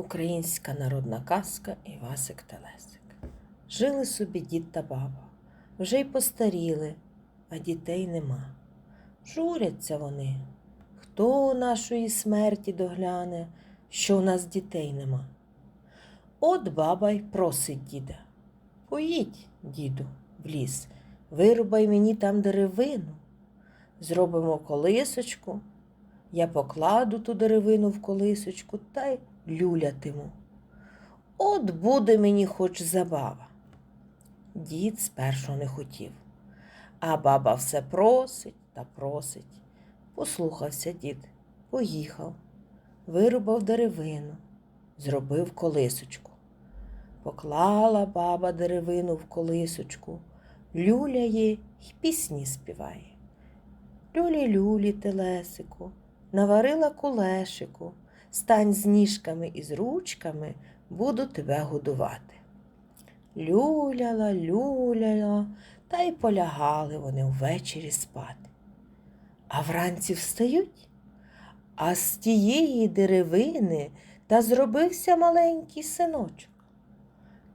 Українська народна казка Івасик Телесик. Жили собі дід та баба, вже й постаріли, а дітей нема. Журяться вони. Хто у нашої смерті догляне, що в нас дітей нема? От баба й просить діда. Поїдь, діду, в ліс, вирубай мені там деревину, зробимо колисочку, я покладу ту деревину в колисочку та й люлятиму. От буде мені хоч забава. Дід спершу не хотів, а баба все просить та просить. Послухався дід, поїхав, вирубав деревину, зробив колисочку. Поклала баба деревину в колисочку, люляє й пісні співає. Люлі люлі телесику, наварила кулешику, стань з ніжками і з ручками, буду тебе годувати. Люляла, люляла, та й полягали вони ввечері спати. А вранці встають, а з тієї деревини та зробився маленький синочок.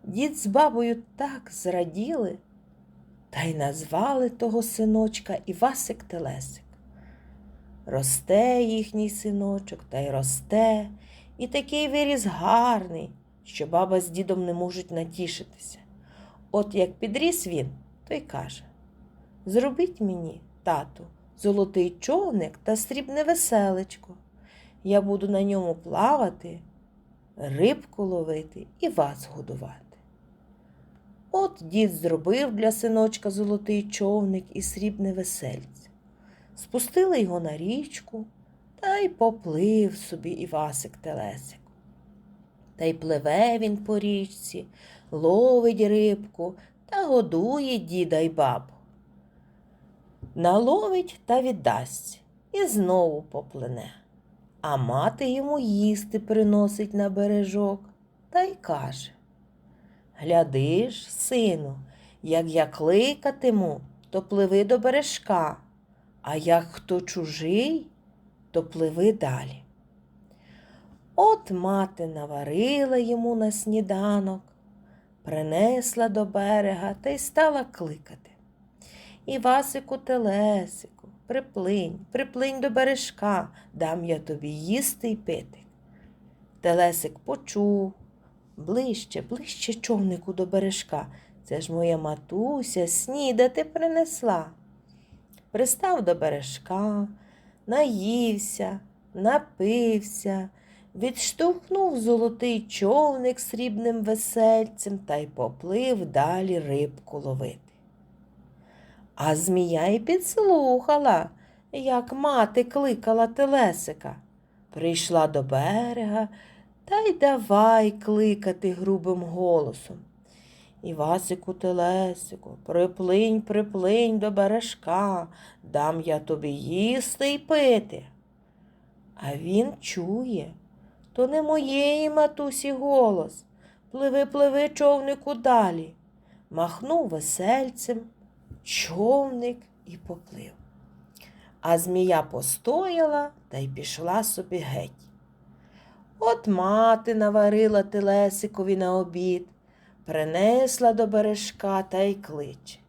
Дід з бабою так зраділи, та й назвали того синочка Івасик Телесик. Росте їхній синочок та й росте, і такий виріс гарний, що баба з дідом не можуть натішитися. От як підріс він, то й каже Зробіть мені, тату, золотий човник та срібне веселечко. Я буду на ньому плавати, рибку ловити і вас годувати. От дід зробив для синочка золотий човник і срібне весельце. Спустили його на річку та й поплив собі Івасик Телесик. Та й пливе він по річці, ловить рибку та годує діда й бабу. Наловить та віддасть і знову поплине. А мати йому їсти приносить на бережок та й каже Глядиш, сину, як я кликатиму, то пливи до бережка, а як хто чужий, то пливи далі. От мати наварила йому на сніданок, принесла до берега та й стала кликати. Івасику Телесику, приплинь, приплинь до бережка, дам я тобі їсти й пити. Телесик почув, ближче, ближче човнику до бережка. Це ж моя матуся снідати принесла. Пристав до бережка, наївся, напився, відштовхнув золотий човник срібним весельцем та й поплив далі рибку ловити. А змія й підслухала, як мати кликала телесика. Прийшла до берега та й давай кликати грубим голосом. Івасику телесику, приплинь, приплинь до бережка, дам я тобі їсти й пити. А він чує, то не моєї матусі голос. Пливи, пливи, човнику далі. Махнув весельцем, човник і поплив. А змія постояла та й пішла собі геть. От мати наварила телесикові на обід, принесла до бережка та й кличе.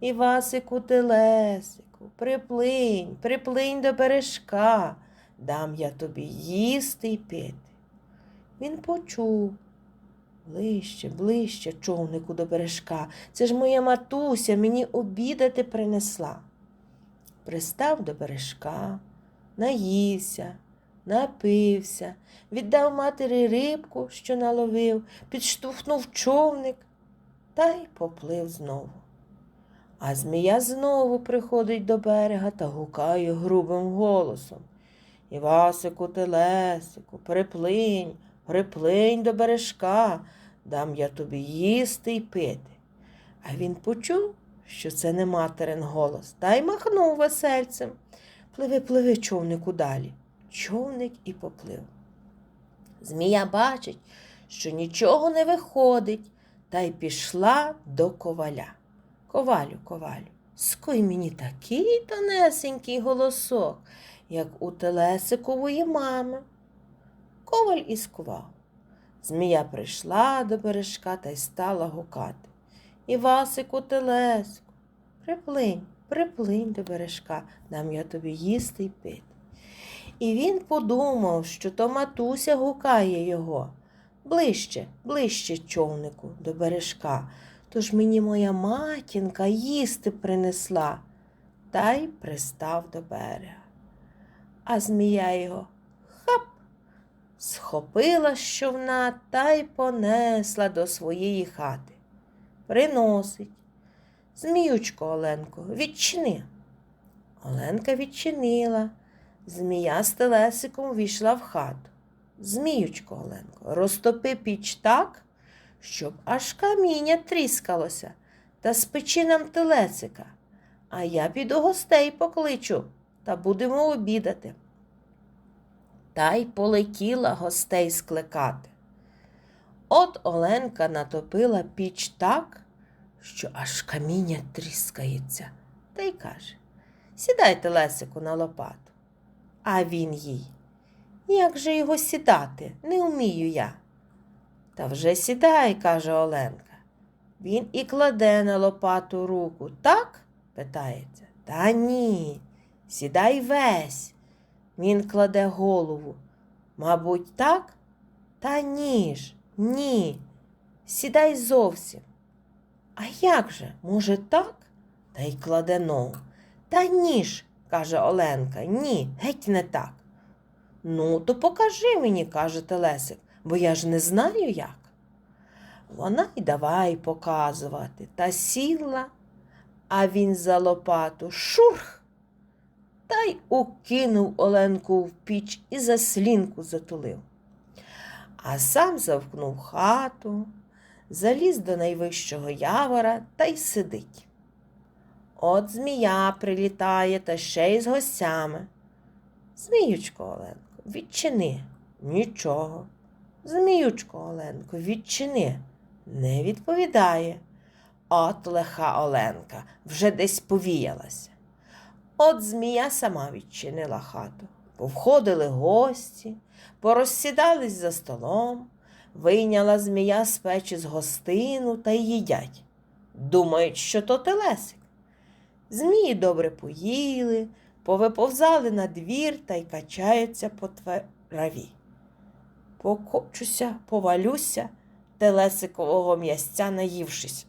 Івасику телесику, приплинь, приплинь до бережка, дам я тобі їсти й пити. Він почув. Ближче, ближче, човнику до бережка. Це ж моя матуся мені обідати принесла. Пристав до бережка, наївся, напився, віддав матері рибку, що наловив, підштовхнув човник та й поплив знову. А змія знову приходить до берега та гукає грубим голосом. Івасику, телесику, приплинь, приплинь до бережка, дам я тобі їсти й пити. А він почув, що це не материн голос, та й махнув весельцем. Пливи, пливи, човнику далі. Човник і поплив. Змія бачить, що нічого не виходить, та й пішла до коваля. Ковалю, ковалю, скуй мені такий тонесенький голосок, як у телесикової мами. Коваль і. Змія прийшла до бережка та й стала гукати. Івасику телеску, приплинь, приплинь до бережка, дам я тобі їсти й пити. І він подумав, що то матуся гукає його. Ближче, ближче, човнику, до бережка. Тож мені моя матінка їсти принесла, та й пристав до берега. А змія його хап, схопила з човна та й понесла до своєї хати. Приносить. Зміючко, Оленко, відчини. Оленка відчинила. Змія з телесиком війшла в хату. Зміючко, Оленко, розтопи піч так, щоб аж каміння тріскалося, та спечи нам телесика, а я піду гостей покличу та будемо обідати. Та й полетіла гостей скликати. От Оленка натопила піч так, що аж каміння тріскається, та й каже Сідайте, Лесику, на лопату. А він їй. Як же його сідати? Не вмію я. Та вже сідай, каже Оленка. Він і кладе на лопату руку, так? питається. Та ні, сідай весь. Він кладе голову. Мабуть, так? Та ні ж, ні. Сідай зовсім. А як же, може, так? Та й кладе ногу. Та ні ж, каже Оленка, ні, геть не так. Ну, то покажи мені, каже Телесик, бо я ж не знаю як. Вона й давай показувати та сіла, а він за лопату шурх та й укинув Оленку в піч і за слінку затулив. А сам завкнув хату, заліз до найвищого явора та й сидить. От змія прилітає та ще й з гостями. Зміючко Оленко, відчини. Нічого. Зміючко Оленко, відчини. Не відповідає. От лиха Оленка вже десь повіялася. От змія сама відчинила хату. Повходили гості, порозсідались за столом, вийняла змія з печі з гостину та й їдять. Думають, що то телесик. Змії добре поїли, повиповзали на двір та й качаються по траві. Покочуся, повалюся, телесикового м'ясця наївшись.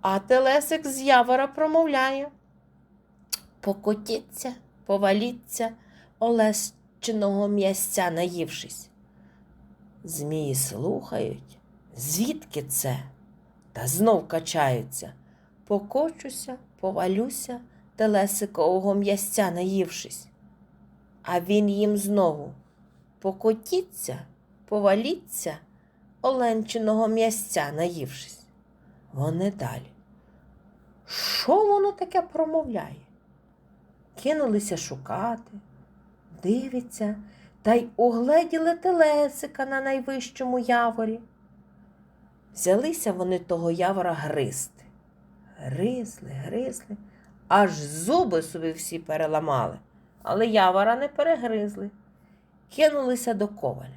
А телесик з явора промовляє Покотіться, поваліться, олещеного м'ясця наївшись. Змії слухають, звідки це? Та знов качаються. Покочуся, повалюся, телесикового м'ясця наївшись. А він їм знову покотіться, поваліться, оленчиного м'ясця наївшись. Вони далі. Що воно таке промовляє? Кинулися шукати, дивиться, та й угледіли телесика на найвищому яворі. Взялися вони того явора гризти. Гризли, гризли, аж зуби собі всі переламали, але явора не перегризли. Кинулися до коваля.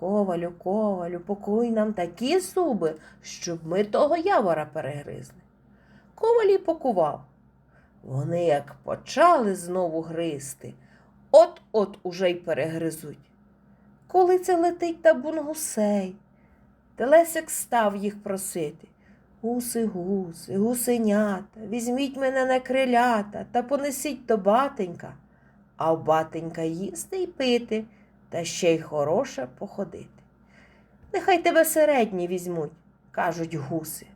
Ковалю, ковалю, покуй нам такі зуби, щоб ми того явора перегризли. Коваль і покував. Вони як почали знову гризти, от-от уже й перегризуть. Коли це летить табун гусей, Телесик став їх просити. Гуси, гуси, гусенята, візьміть мене на крилята та понесіть до батенька, а в батенька їсти й пити, та ще й хороше походити. Нехай тебе середні візьмуть, кажуть гуси,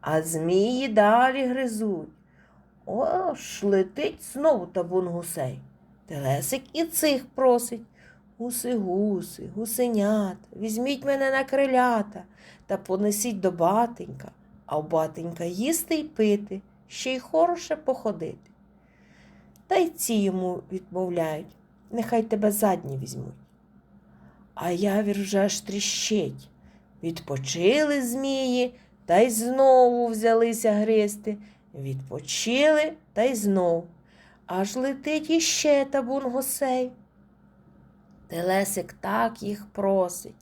а змії далі гризуть. О, летить знову табун гусей. Телесик і цих просить. Гуси, гуси, гусенята, візьміть мене на крилята та понесіть до батенька, а в батенька їсти й пити, ще й хороше походити. Та й ці йому відмовляють, нехай тебе задні візьмуть. А явір вже аж тріщить. Відпочили змії та й знову взялися гризти. Відпочили та й знов. Аж летить іще табун гусей. Телесик так їх просить.